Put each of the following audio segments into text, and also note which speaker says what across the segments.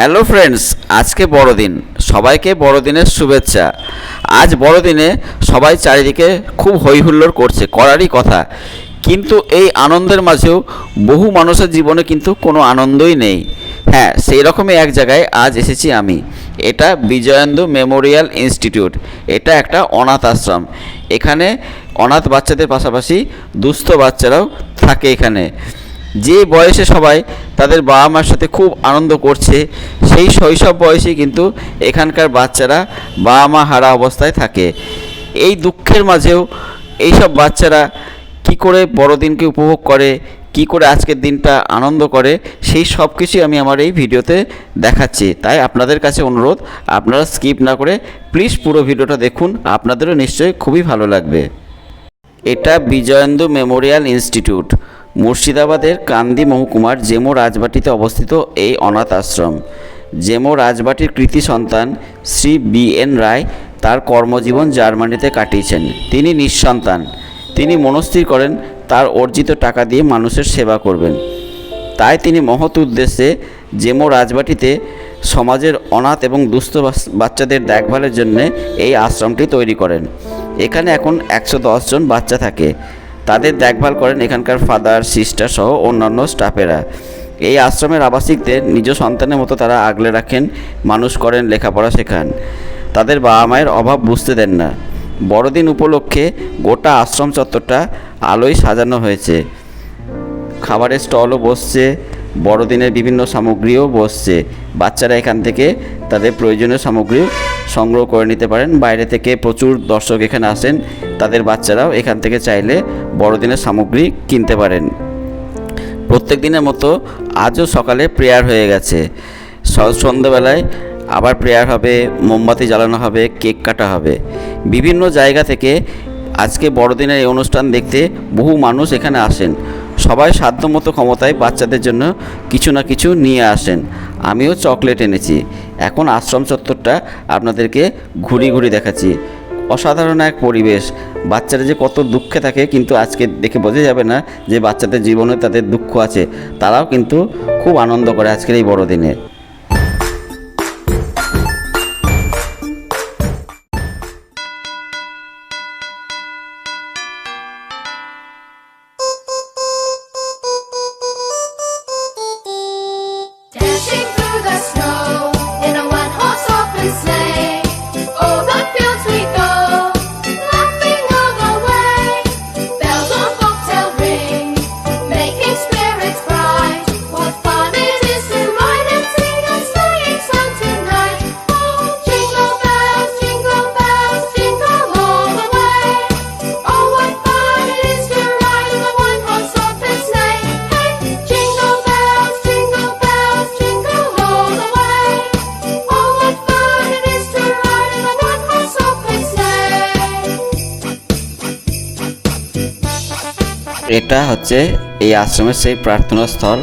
Speaker 1: Hello friends, আজকে বড়দিন। সবাইকে বড়দিনের শুভেচ্ছা। আজ বড়দিনে সবাই চারিদিকে খুব হইহুল্লোড় করছে, করারই কথা। কিন্তু এই আনন্দের মাঝেও বহু মানুষের জীবনে কিন্তু কোনো আনন্দই নেই। হ্যাঁ সেই রকমই এক জায়গায় আজ এসেছি আমি। এটা বিজয়েন্দু মেমোরিয়াল ইনস্টিটিউট। এটা একটা অনাথ আশ্রম। এখানে অনাথ বাচ্চাদের পাশাপাশি দুস্থ বাচ্চারাও থাকে এখানে। যে বয়সে সবাই তাদের বাবা মার সাথে খুব আনন্দ করছে, সেই শৈশব বয়সে কিন্তু এখানকার বাচ্চারা বাবা মা হারা অবস্থায় থাকে। এই দুঃখের মাঝেও এইসব বাচ্চারা কি করে বড়দিনকে উপভোগ করে, কি করে আজকের দিনটা আনন্দ করে, সেই সব কিছুই আমি আমার এই ভিডিওতে দেখাচ্ছি। তাই আপনাদের কাছে অনুরোধ, আপনারা স্কিপ না করে প্লিজ পুরো ভিডিওটা দেখুন, আপনাদেরও নিশ্চয়ই খুবই ভালো লাগবে। এটা বিজয়েন্দু মেমোরিয়াল ইনস্টিটিউট। মুর্শিদাবাদের কান্দি মহকুমার জেমো রাজবাটিতে অবস্থিত এই অনাথ আশ্রম। জেমো রাজবাটির কৃতি সন্তান শ্রী বি এন রায় তার কর্মজীবন জার্মানিতে কাটিয়েছেন। তিনি নিঃসন্তান। তিনি মনস্থির করেন, তার অর্জিত টাকা দিয়ে মানুষের সেবা করবেন। তাই তিনি মহৎ উদ্দেশ্যে জেমো রাজবাটিতে সমাজের অনাথ এবং দুস্থ বাচ্চাদের দেখভালের জন্য এই আশ্রমটি তৈরি করেন। এখানে এখন একশো জন বাচ্চা থাকে। তাদের দেখভাল করেন এখানকার ফাদার সিস্টার সহ অন্যান্য স্টাফেরা এই আশ্রমের আবাসিকদের নিজ সন্তানের মতো তারা আগলে রাখেন, মানুষ করেন, লেখাপড়া শেখান। তাদের বাবা মায়ের অভাব বুঝতে দেন না। বড়দিন উপলক্ষে গোটা আশ্রম চত্বরটা আলোয় সাজানো হয়েছে। খাবারের স্টলও বসছে বড়দিনের বিভিন্ন সামগ্রীও বসছে। বাচ্চারা এখান থেকে তাদের প্রয়োজনীয় সামগ্রী সংগ্রহ করে নিতে পারেন। বাইরে থেকে প্রচুর দর্শক এখানে আসেন। তাদের বাচ্চারাও এখান থেকে চাইলে বড়দিনের সামগ্রী কিনতে পারেন। প্রত্যেক দিনের মতো আজও সকালে প্রেয়ার হয়ে গেছে। সন্ধ্যেবেলায় আবার প্রেয়ার হবে, মোমবাতি জ্বালানো হবে, কেক কাটা হবে। বিভিন্ন জায়গা থেকে আজকে বড়দিনের এই অনুষ্ঠান দেখতে বহু মানুষ এখানে আসেন। সবাই সাধ্যমতো ক্ষমতায় বাচ্চাদের জন্য কিছু না কিছু নিয়ে আসেন। আমিও চকলেট এনেছি। এখন আশ্রম চত্বরটা আপনাদেরকে ঘুরি ঘুরি দেখাচ্ছি। অসাধারণ এক পরিবেশ। বাচ্চারা যে কত দুঃখে থাকে কিন্তু আজকে দেখে বোঝা যাবে না যে বাচ্চাদের জীবনে তাদের দুঃখ আছে। তারাও কিন্তু খুব আনন্দ করে আজকের এই বড়দিনে। এটা হচ্ছে এই আশ্রমের সেই প্রার্থনা স্থল।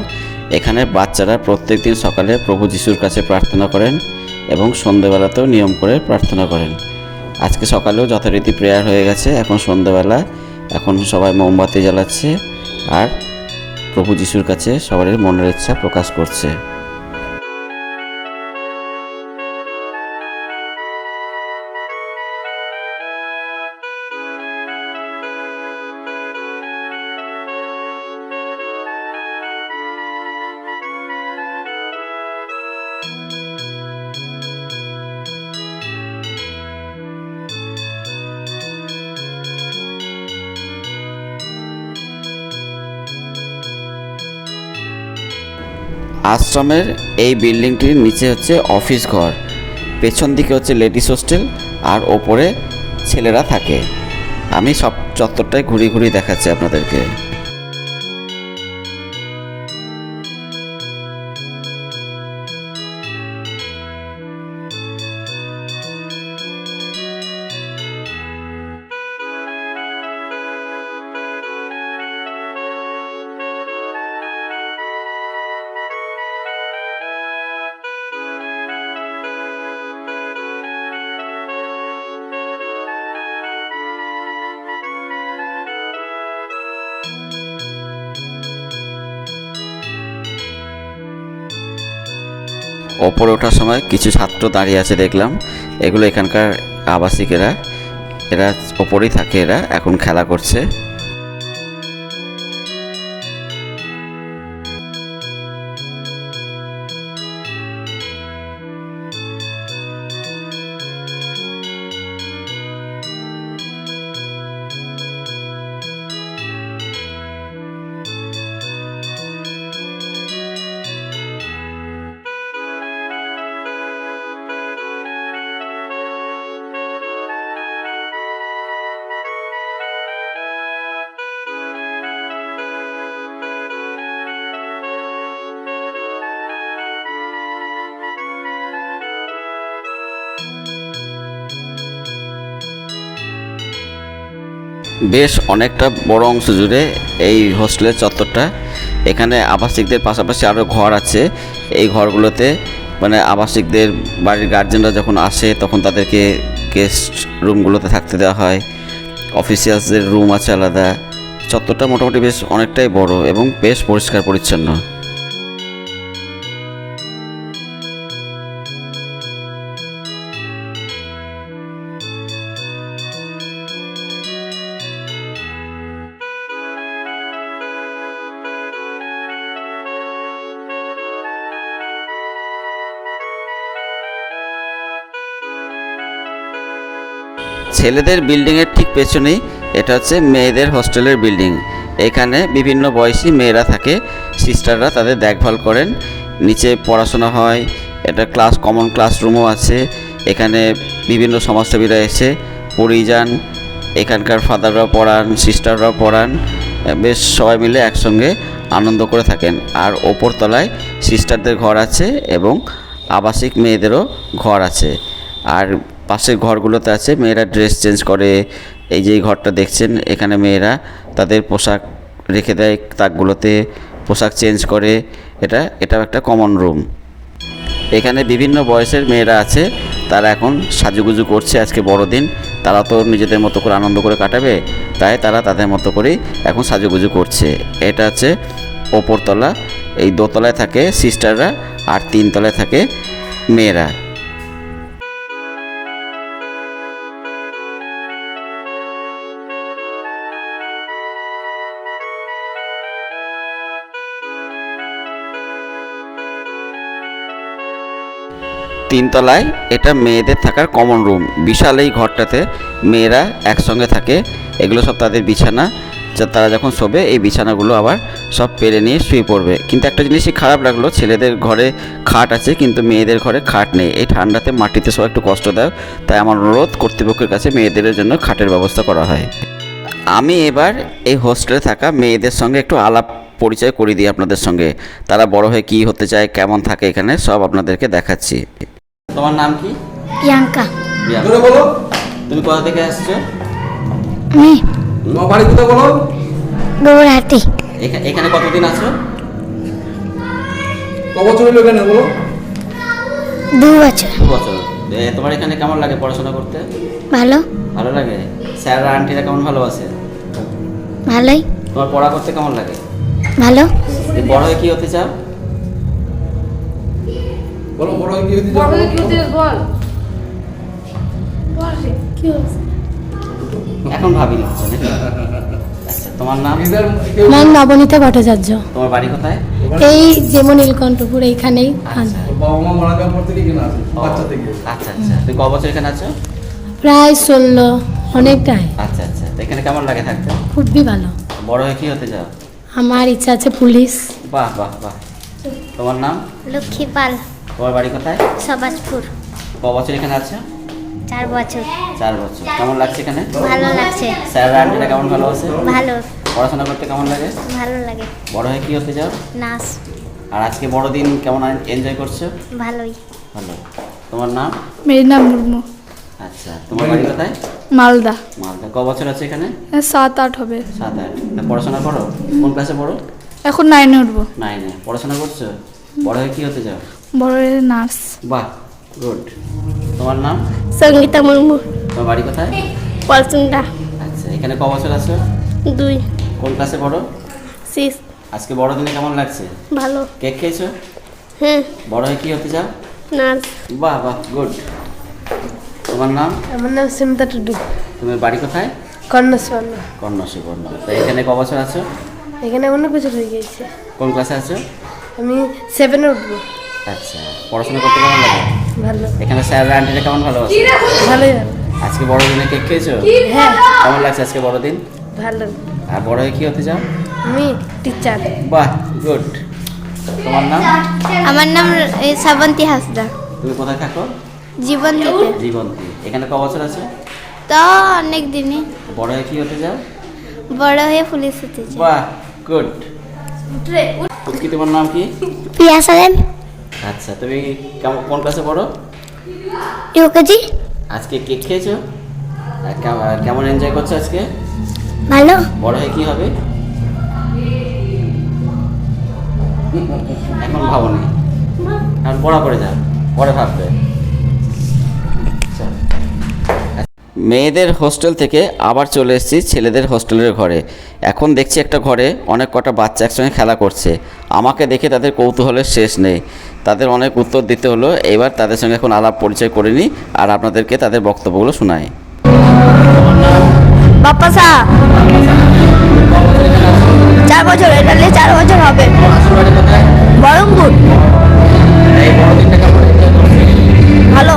Speaker 1: এখানে বাচ্চারা প্রত্যেক দিন সকালে প্রভু যিশুর কাছে প্রার্থনা করেন এবং সন্ধ্যেবেলাতেও নিয়ম করে প্রার্থনা করেন। আজকে সকালেও যথারীতি প্রেয়ার হয়ে গেছে, এখন সন্ধ্যেবেলা। এখন সবাই মোমবাতি জ্বালাচ্ছে আর প্রভু যিশুর কাছে সবারই মনের ইচ্ছা প্রকাশ করছে। আশ্রমের এই বিল্ডিংটির নিচে হচ্ছে অফিস ঘর। পেছন দিকে হচ্ছে লেডিস হোস্টেল আর ওপরে ছেলেরা থাকে। আমি সব চত্বরটাই ঘুরি ঘুরি দেখাচ্ছি আপনাদেরকে। ওপরে ওঠার সময় কিছু ছাত্র দাঁড়িয়ে আছে দেখলাম। এগুলো এখানকার আবাসিকেরা এরা ওপরেই থাকে এরা, এখন খেলা করছে। বেশ অনেকটা বড় অংশ জুড়ে এই হোস্টেলের চত্বরটা। এখানে আবাসিকদের পাশাপাশি আরও ঘর আছে। এই ঘরগুলোতে মানে আবাসিকদের বাড়ির গার্জেনরা যখন আসে, তখন তাদেরকে গেস্ট রুমগুলোতে থাকতে দেওয়া হয়। অফিসিয়ালসদের রুম আছে আলাদা। চত্বরটা মোটামুটি বেশ অনেকটাই বড় এবং বেশ পরিষ্কার পরিচ্ছন্ন ছেলেদের বিল্ডিংয়ের ঠিক পেছনেই এটা হচ্ছে মেয়েদের হোস্টেলের বিল্ডিং। এখানে বিভিন্ন বয়সী মেয়েরা থাকে, সিস্টাররা তাদের দেখভাল করেন। নিচে পড়াশোনা হয় এটা ক্লাস, কমন ক্লাসরুমও আছে। এখানে বিভিন্ন সমাজসেবীরা এসে পড়িয়ে যান এখানকার ফাদাররাও পড়ান, সিস্টাররাও পড়ান। বেশ সবাই মিলে একসঙ্গে আনন্দ করে থাকেন। আর ওপর তলায় সিস্টারদের ঘর আছে এবং আবাসিক মেয়েদেরও ঘর আছে। আর পাশের ঘরগুলোতে আছে। মেয়েরা ড্রেস চেঞ্জ করে, এই যে ঘরটা দেখছেন, এখানে মেয়েরা তাদের পোশাক রেখে দেয় তাকগুলোতে, পোশাক চেঞ্জ করে। এটা, এটাও একটা কমন রুম এখানে বিভিন্ন বয়সের মেয়েরা আছে, তারা এখন সাজুগুজু করছে আজকে বড়দিন। তারা তো নিজেদের মতো করে আনন্দ করে কাটাবে, তাই তারা তাদের মতো করেই এখন সাজুগুজু করছে। এটা হচ্ছে ওপরতলা, এই দোতলায় থাকে সিস্টাররা আর তিনতলায় থাকে মেয়েরা। তিনতলায় এটা মেয়েদের থাকার কমন রুম বিশাল এই ঘরটাতে মেয়েরা একসঙ্গে থাকে। এগুলো সব তাদের বিছানা। যা তারা যখন শোবে, এই বিছানাগুলো আবার সব পেরে নিয়ে শুয়ে পড়বে। কিন্তু একটা জিনিসই খারাপ লাগল, ছেলেদের ঘরে খাট আছে, কিন্তু মেয়েদের ঘরে খাট নেই। এই ঠান্ডাতে মাটিতে সব একটু কষ্ট দেয় তাই আমার অনুরোধ কর্তৃপক্ষের কাছে মেয়েদের জন্য খাটের ব্যবস্থা করা হয়। আমি এবার এই হোস্টেলে থাকা মেয়েদের সঙ্গে একটু আলাপ পরিচয় করিয়ে দিই আপনাদের সঙ্গে। তারা বড় হয়ে কী হতে চায়, কেমন থাকে এখানে, সব আপনাদেরকে দেখাচ্ছি। তোমার নাম কি?
Speaker 2: প্রিয়াঙ্কা।
Speaker 3: জোরে বলো।
Speaker 1: তুমি কোথা থেকে আসছো?
Speaker 2: আমি
Speaker 3: তোমার বাড়ি কোথায় বলো?
Speaker 2: গৌরহাটি।
Speaker 1: এখানে কতদিন আছো?
Speaker 3: ক বছর হলো এখানে বলো?
Speaker 2: দু বছর।
Speaker 1: দু বছর। তোমার এখানে কেমন লাগে পড়াশোনা করতে?
Speaker 2: ভালো।
Speaker 1: ভালো লাগে? স্যাররা আন্টিরা কেমন ভালোবাসে?
Speaker 2: ভালোই।
Speaker 1: তোমার পড়া করতে কেমন লাগে?
Speaker 2: ভালো।
Speaker 1: তুমি বড় হয়ে কি হতে চাও?
Speaker 3: বলো বড় হয়ে কি হতে চাও
Speaker 1: এখন ভাবি নাকি আচ্ছা তোমার নাম?
Speaker 4: নবনীতা ভট্টাচার্য।
Speaker 1: তোমার বাড়ি কোথায়?
Speaker 4: এই যেমন নীলকণ্ঠপুর এইখানেই
Speaker 1: আচ্ছা
Speaker 3: বাবা মা মারা যাওয়ার পর থেকে এখানে আছে বাচ্চা থেকে।
Speaker 1: আচ্ছা আচ্ছা। তুমি ক বছর এখানে আছো?
Speaker 4: প্রায় ষোলো অনেকটাই
Speaker 1: আচ্ছা আচ্ছা। তো এখানে কেমন লাগে থাকতে?
Speaker 4: খুবই ভালো।
Speaker 1: বড় হয়ে কি হতে চাও?
Speaker 4: আমার ইচ্ছা আছে পুলিশ।
Speaker 1: বাহ বাহ বাহ। তোমার নাম?
Speaker 2: লক্ষ্মী পাল
Speaker 1: তোমার বাড়ি কোথায়?
Speaker 2: সবাজপুর।
Speaker 1: ক বছর এখানে আছো?
Speaker 2: চার বছর।
Speaker 1: চার বছর। কেমন লাগছে এখানে?
Speaker 2: ভালো লাগছে।
Speaker 1: স্যাররা আন্টিরা কেমন ভালো আছে?
Speaker 2: ভালো।
Speaker 1: পড়াশোনা করতে কেমন লাগে?
Speaker 2: ভালো লাগে।
Speaker 1: বড় হয়ে কি হতে চাও?
Speaker 2: নাচ
Speaker 1: আর আজকে বড় দিন কেমন এনজয় করছ?
Speaker 2: ভালোই।
Speaker 1: ভালো। তোমার নাম?
Speaker 5: মেরিনা মুর্মু।
Speaker 1: আচ্ছা তোমার বাড়ি কোথায়?
Speaker 5: মালদা।
Speaker 1: মালদা। ক বছর আছে এখানে?
Speaker 5: সাত আট হবে।
Speaker 1: সাত আট। পড়াশোনা করো? কোন ক্লাসে পড়ো?
Speaker 5: এখন নাইনে উঠবো।
Speaker 1: নাইনে পড়াশোনা করছ? বড় হয়ে কি হতে চাও?
Speaker 5: বড় নার্স।
Speaker 1: বাহ গুড তোমার নাম?
Speaker 2: সঙ্গীতা মুর্মু।
Speaker 1: তোমার বাড়ি কোথায়?
Speaker 2: পলসুন্ডা।
Speaker 1: আচ্ছা এখানে ক বছর আছো?
Speaker 2: দুই।
Speaker 1: কোন ক্লাসে পড়ো?
Speaker 2: সিস
Speaker 1: আজকে বড় দিনে কেমন লাগছে?
Speaker 2: ভালো।
Speaker 1: কেক খেয়েছো?
Speaker 2: হুম
Speaker 1: বড় হয়ে কি হতে চাও?
Speaker 2: নার্স।
Speaker 1: বাহ বাহ গুড তোমার নাম?
Speaker 2: আমার নাম সিমতা টুডু।
Speaker 1: তুমি বাড়ি কোথায়?
Speaker 2: কর্ণস্বর্ণ।
Speaker 1: কর্ণ সুবর্ণ তো এখানে ক বছর আছো?
Speaker 2: এখানে অনেক বছর হয়ে গেছে।
Speaker 1: কোন ক্লাসে আছো?
Speaker 2: আমি সেভেনে উঠবো।
Speaker 1: আচ্ছা পড়াশোনা করতে কেমন লাগে?
Speaker 2: ভালো।
Speaker 1: এখানে স্যার আন্টিরা কেমন ভালোবাসে
Speaker 2: ভালোই
Speaker 1: আজকে বড়দিনে কেক খেয়েছো?
Speaker 2: হ্যাঁ।
Speaker 1: কেমন লাগছে আজকে বড়দিন?
Speaker 2: ভালো।
Speaker 1: আর বড় হয়ে কি হতে চাও?
Speaker 2: আমি টিচার।
Speaker 1: বাহ গুড। তোমার নাম?
Speaker 6: আমার নাম শ্রাবন্তী হাসদা।
Speaker 1: তুমি কোথায় থাকো?
Speaker 6: জীবন দিতে
Speaker 1: জীবন্তী। এখানে ক বছর আছে?
Speaker 6: তো অনেক দিনই
Speaker 1: বড় হয়ে কি হতে চাও?
Speaker 6: বড় হয়ে পুলিশ হতে চাই।
Speaker 1: বাহ গুড। কি তোমার নাম কি?
Speaker 2: পিয়া সালেম
Speaker 1: আচ্ছা তুমি কেমন কোন ক্লাসে পড়ো?
Speaker 2: ইউকেজি।
Speaker 1: আজকে কেক খেয়েছো? কেমন এনজয় করছ আজকে?
Speaker 2: ভালো।
Speaker 1: বড় হয়ে কি হবে? এখন ভাবনি এখন পড়া করে যাও পরে ভাববে। মেয়েদের হোস্টেল থেকে আবার চলে এসেছি ছেলেদের হোস্টেলের ঘরে। এখন দেখছি একটা ঘরে অনেক কটা বাচ্চা একসঙ্গে খেলা করছে। আমাকে দেখে তাদের কৌতূহলের শেষ নেই। তাদের অনেক উত্তর দিতে হলো। এবার তাদের সঙ্গে এখন আলাপ পরিচয় করে নিই আর আপনাদেরকে তাদের বক্তব্যগুলো শোনাই।
Speaker 6: বাপ্পা শাহ চার বছর, এটা নিয়ে চার বছর হবে। বরমপুর। ভালো।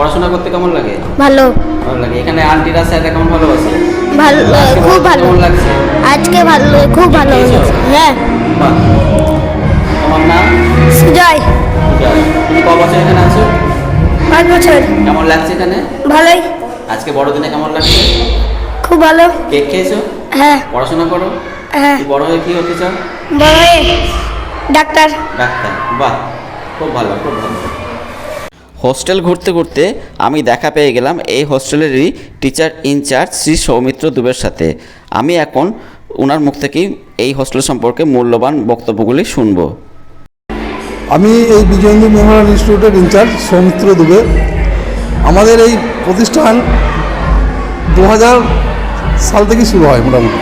Speaker 1: পড়াশোনা করতে কেমন লাগে?
Speaker 2: ভালো।
Speaker 1: ভালো লাগে। এখানে আন্টিরা স্যাররা কেমন ভালোবাসে?
Speaker 2: ভালো খুব ভালো।
Speaker 1: কেমন লাগছে?
Speaker 2: আজকে ভালো খুব ভালো হ্যাঁ।
Speaker 1: তোমার নাম?
Speaker 2: সুজয়।
Speaker 1: তুমি ক বছর এখানে আছো?
Speaker 2: পাঁচ বছর।
Speaker 1: কেমন লাগছে এখানে?
Speaker 2: ভালোই।
Speaker 1: আজকে বড়দিনে কেমন লাগছে?
Speaker 2: খুব ভালো।
Speaker 1: কেক খেয়েছো?
Speaker 2: হ্যাঁ।
Speaker 1: পড়াশোনা করো?
Speaker 2: হ্যাঁ।
Speaker 1: বড় হয়ে কি হতে চাও?
Speaker 2: বড় হয়ে ডাক্তার।
Speaker 1: ডাক্তার। বাহ খুব ভালো খুব ভালো। হোস্টেল ঘুরতে ঘুরতে আমি দেখা পেয়ে গেলাম এই হোস্টেলেরই টিচার ইনচার্জ শ্রী সৌমিত্র দুবের সাথে। আমি এখন ওনার মুখ থেকেই এই হোস্টেল সম্পর্কে মূল্যবান বক্তব্যগুলি শুনব।
Speaker 7: আমি এই বিজয়েন্দ্র মেমোরিয়াল ইনস্টিটিউটের ইনচার্জ সৌমিত্র দুবে। আমাদের এই প্রতিষ্ঠান দু হাজার সাল থেকে শুরু হয় মোটামুটি।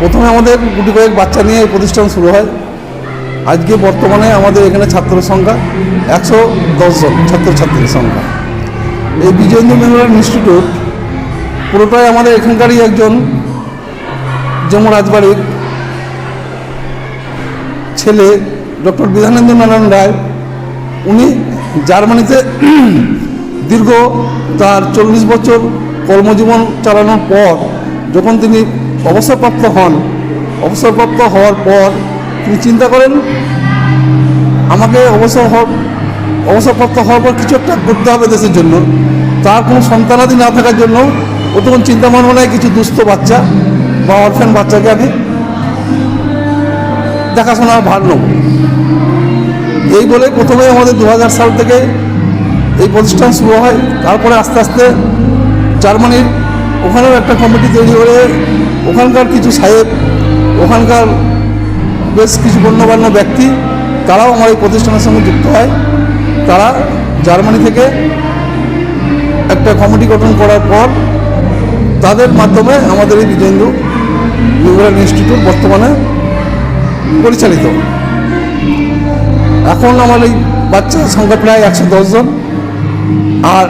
Speaker 7: প্রথমে আমাদের গুটি কয়েক বাচ্চা নিয়ে এই প্রতিষ্ঠান শুরু হয়। আজকে বর্তমানে আমাদের এখানে ছাত্র সংখ্যা একশো দশজন ছাত্রছাত্রীর সংখ্যা। এই বিজয়েন্দ্র মেমোরিয়াল ইনস্টিটিউট পুরোটাই আমাদের এখানকারই একজন যেমন রাজবাড়ির ছেলে ডক্টর বিধানেন্দ্র নারায়ণ রায়, উনি জার্মানিতে দীর্ঘ তার চল্লিশ বছর কর্মজীবন চালানোর পর যখন তিনি অবসরপ্রাপ্ত হন, অবসরপ্রাপ্ত হওয়ার পর তিনি চিন্তা করেন, আমাকে অবসর হওয়ার অবসরপ্রাপ্ত হওয়ার পর কিছু একটা করতে হবে দেশের জন্য। তার কোনো সন্তানাদি না থাকার জন্য ও তখন চিন্তা ভাবনায় কিছু দুস্থ বাচ্চা বা অরফ্যান বাচ্চাকে আমি দেখাশোনা ভার নেব। এই বলে প্রথমে আমাদের দু হাজার সাল থেকে এই প্রতিষ্ঠান শুরু হয়। তারপরে আস্তে আস্তে জার্মানির ওখানেও একটা কমিটি তৈরি করে ওখানকার কিছু সাহেব, ওখানকার বেশ কিছু গণ্যমান্য ব্যক্তি, তারাও আমার এই প্রতিষ্ঠানের সঙ্গে যুক্ত হয়। তারা জার্মানি থেকে একটা কমিটি গঠন করার পর তাদের মাধ্যমে আমাদের এই বিজেন্দ্র মেমোরিয়াল ইনস্টিটিউট বর্তমানে পরিচালিত। এখন আমার এই বাচ্চার সংখ্যা প্রায় একশো জন। আর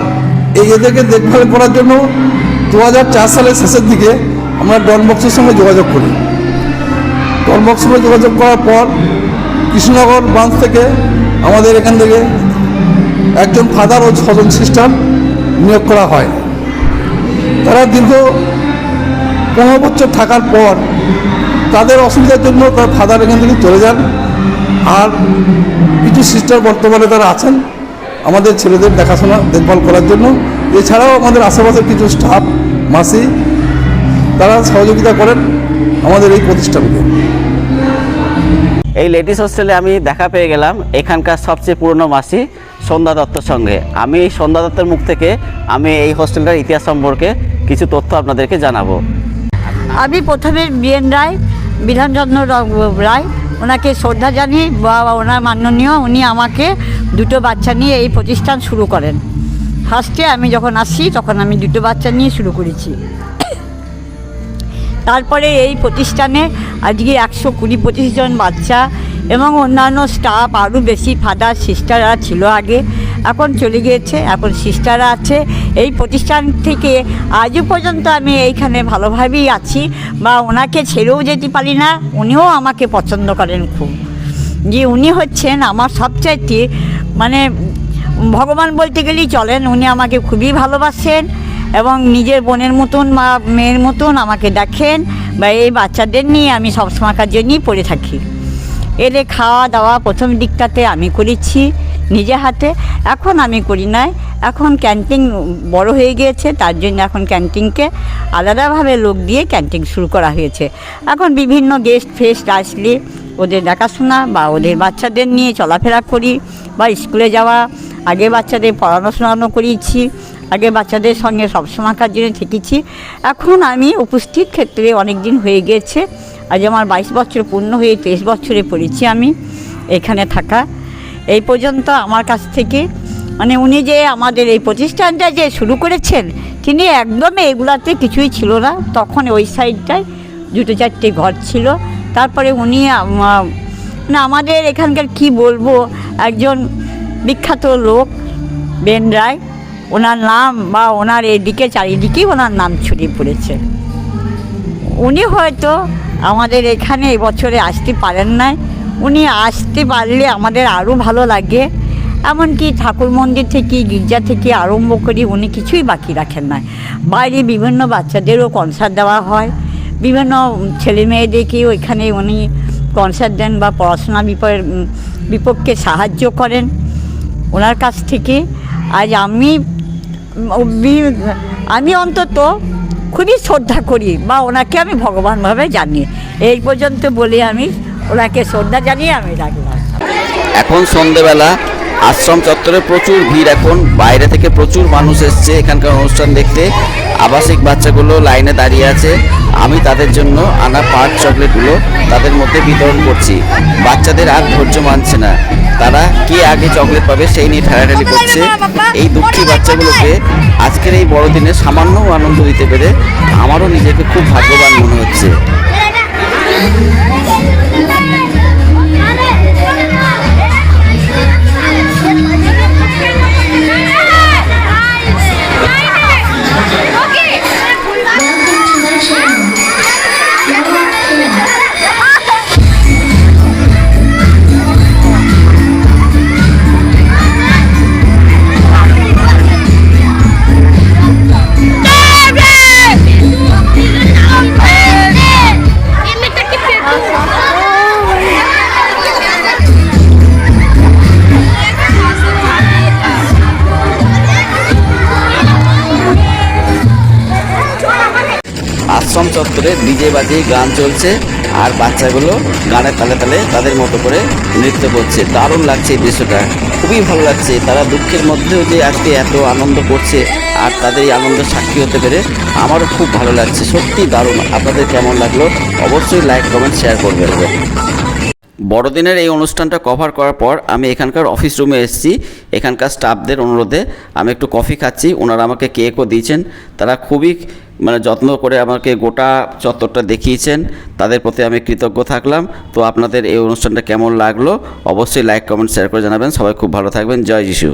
Speaker 7: এই এদেরকে দেখভাল করার জন্য দু হাজার চার সালের শেষের দিকে আমরা ডন বক্সের সঙ্গে যোগাযোগ করি। ডন বক্সের সঙ্গে যোগাযোগ করার পর কৃষ্ণনগর ব্রাঞ্চ থেকে আমাদের এখান থেকে একজন ফাদার ও ছজন সিস্টার নিয়োগ করা হয়। তারা দীর্ঘ পনেরো বছর থাকার পর তাদের অসুবিধার জন্য তার ফাদার এখান থেকে চলে যান। আর কিছু সিস্টার বর্তমানে তারা আছেন আমাদের ছেলেদের দেখাশোনা, দেখভাল করার জন্য। এছাড়াও আমাদের আশেপাশের কিছু স্টাফ মাসি, তারা সহযোগিতা করেন আমাদের এই প্রতিষ্ঠানকে।
Speaker 1: এই লেডিস হোস্টেলে আমি দেখা পেয়ে গেলাম এখানকার সবচেয়ে পুরনো মাসি সন্ধ্যা দত্তর সঙ্গে। আমি এই সন্ধ্যা দত্তের মুখ থেকে আমি এই হোস্টেলটার ইতিহাস সম্পর্কে কিছু তথ্য আপনাদেরকে জানাব।
Speaker 8: আমি প্রথমে বিএন রায়, বিধানচন্দ্র রায়, ওনাকে শ্রদ্ধা জানিয়ে বা ওনার মাননীয়, উনি আমাকে দুটো বাচ্চা নিয়ে এই প্রতিষ্ঠান শুরু করেন। ফার্স্টে আমি যখন আসি, তখন আমি দুটো বাচ্চা নিয়ে শুরু করেছি। তারপরে এই প্রতিষ্ঠানে আজকে একশো কুড়ি পঁচিশ জন বাচ্চা এবং অন্যান্য স্টাফ আরও বেশি ফাদার সিস্টাররা ছিল আগে। এখন চলে গিয়েছে, এখন সিস্টাররা আছে। এই প্রতিষ্ঠান থেকে আজও পর্যন্ত আমি এইখানে ভালোভাবেই আছি বা ওনাকে ছেড়েও যেতে পারি না, উনিও আমাকে পছন্দ করেন খুব। যে উনি হচ্ছেন আমার সবচাইতে মানে ভগবান বলতে গেলেই চলেন, উনি আমাকে খুবই ভালোবাসেন। এবং নিজের বোনের মতন বা মেয়ের মতন আমাকে দেখেন বা এই বাচ্চাদের নিয়ে আমি সবসময়কার জন্যই পড়ে থাকি। এলে খাওয়া দাওয়া প্রথম দিকটাতে আমি করেছি নিজে হাতে, এখন আমি করি নাই। এখন ক্যান্টিন বড় হয়ে গিয়েছে, তার জন্য এখন ক্যান্টিনকে আলাদাভাবে লোক দিয়ে ক্যান্টিন শুরু করা হয়েছে। এখন বিভিন্ন গেস্ট ফেস্ট আসলে ওদের দেখাশোনা বা ওদের বাচ্চাদের নিয়ে চলাফেরা করি বা স্কুলে যাওয়া, আগে বাচ্চাদের পড়ানো শোনানো করিয়েছি। আগে বাচ্চাদের সঙ্গে সবসময়কার জন্য থেকেছি। এখন আমি উপস্থিত ক্ষেত্রে অনেক দিন হয়ে গিয়েছে আজ আমার বাইশ বছর পূর্ণ হয়ে তেইশ বছরে পড়েছি আমি এখানে থাকা। এই পর্যন্ত আমার কাছ থেকে মানে উনি যে আমাদের এই প্রতিষ্ঠানটা যে শুরু করেছেন, তিনি একদম এগুলাতে কিছুই ছিল না। তখন ওই সাইডটায় দুটো চারটে ঘর ছিল। তারপরে উনি মানে আমাদের এখানকার কি বলব, একজন বিখ্যাত লোক, বেন রায়। ওনার নাম বা ওনার এদিকে চারিদিকেই ওনার নাম ছড়িয়ে পড়েছে। উনি হয়তো আমাদের এখানে এই বছরে আসতে পারেন নাই। উনি আসতে পারলে আমাদের আরও ভালো লাগে। এমনকি ঠাকুর মন্দির থেকে, গির্জা থেকে আরম্ভ করে উনি কিছুই বাকি রাখেন না বাইরে বিভিন্ন বাচ্চাদেরও কনসার্ট দেওয়া হয়। বিভিন্ন ছেলে মেয়েদেরকেও এখানে উনি কনসার্ট দেন বা পড়াশোনা বিপর- বিপক্ষে সাহায্য করেন ওনার কাছ থেকে। আজ আমি আমি অন্তত খুবই শ্রদ্ধা করি, বা ওনাকে আমি ভগবানভাবে জানি। এই পর্যন্ত বলে আমি, ওনাকে শ্রদ্ধা জানিয়ে আমি রাখলাম।
Speaker 1: এখন সন্ধেবেলা, আশ্রম চত্বরে প্রচুর ভিড় এখন, বাইরে থেকে প্রচুর মানুষ এসছে এখানকার অনুষ্ঠান দেখতে। আবাসিক বাচ্চাগুলো লাইনে দাঁড়িয়ে আছে, আমি তাদের জন্য আনা পাট চকলেটগুলো তাদের মধ্যে বিতরণ করছি। বাচ্চাদের আর ধৈর্য মানছে না। তারা কে আগে চকলেট পাবে সেই নিয়ে ঠেলাঠেলি করছে। এই দুঃখী বাচ্চাগুলোকে আজকের এই বড়দিনে সামান্য আনন্দ দিতে পেরে আমারও নিজেকে খুব ভাগ্যবান মনে হচ্ছে। আশ্রম ডিজে বাজিয়ে গান চলছে আর বাচ্চাগুলো গানের তালে তালে তাদের মতো করে নৃত্য করছে। দারুণ লাগছে এই দৃশ্যটা। খুবই ভালো লাগছে। তারা দুঃখের মধ্যেও যে আজকে এত আনন্দ করছে আর তাদের এই আনন্দের সাক্ষী হতে পেরে আমারও খুব ভালো লাগছে। সত্যি দারুণ। আপনাদের কেমন লাগল? অবশ্যই লাইক কমেন্ট শেয়ার করবেন। বড়দিনের এই অনুষ্ঠানটা কভার করার পর আমি এখানকার অফিস রুমে এসেছি। এখানকার স্টাফদের অনুরোধে আমি একটু কফি খাচ্ছি। ওনারা আমাকে কেকও দিয়েছেন। তারা খুবই মানে যত্ন করে আমাকে গোটা চত্বরটা দেখিয়েছেন। তাদের প্রতি আমি কৃতজ্ঞ থাকলাম। তো আপনাদের এই অনুষ্ঠানটা কেমন লাগল? অবশ্যই লাইক কমেন্ট শেয়ার করে জানাবেন। সবাই খুব ভালো থাকবেন। জয় যিশু।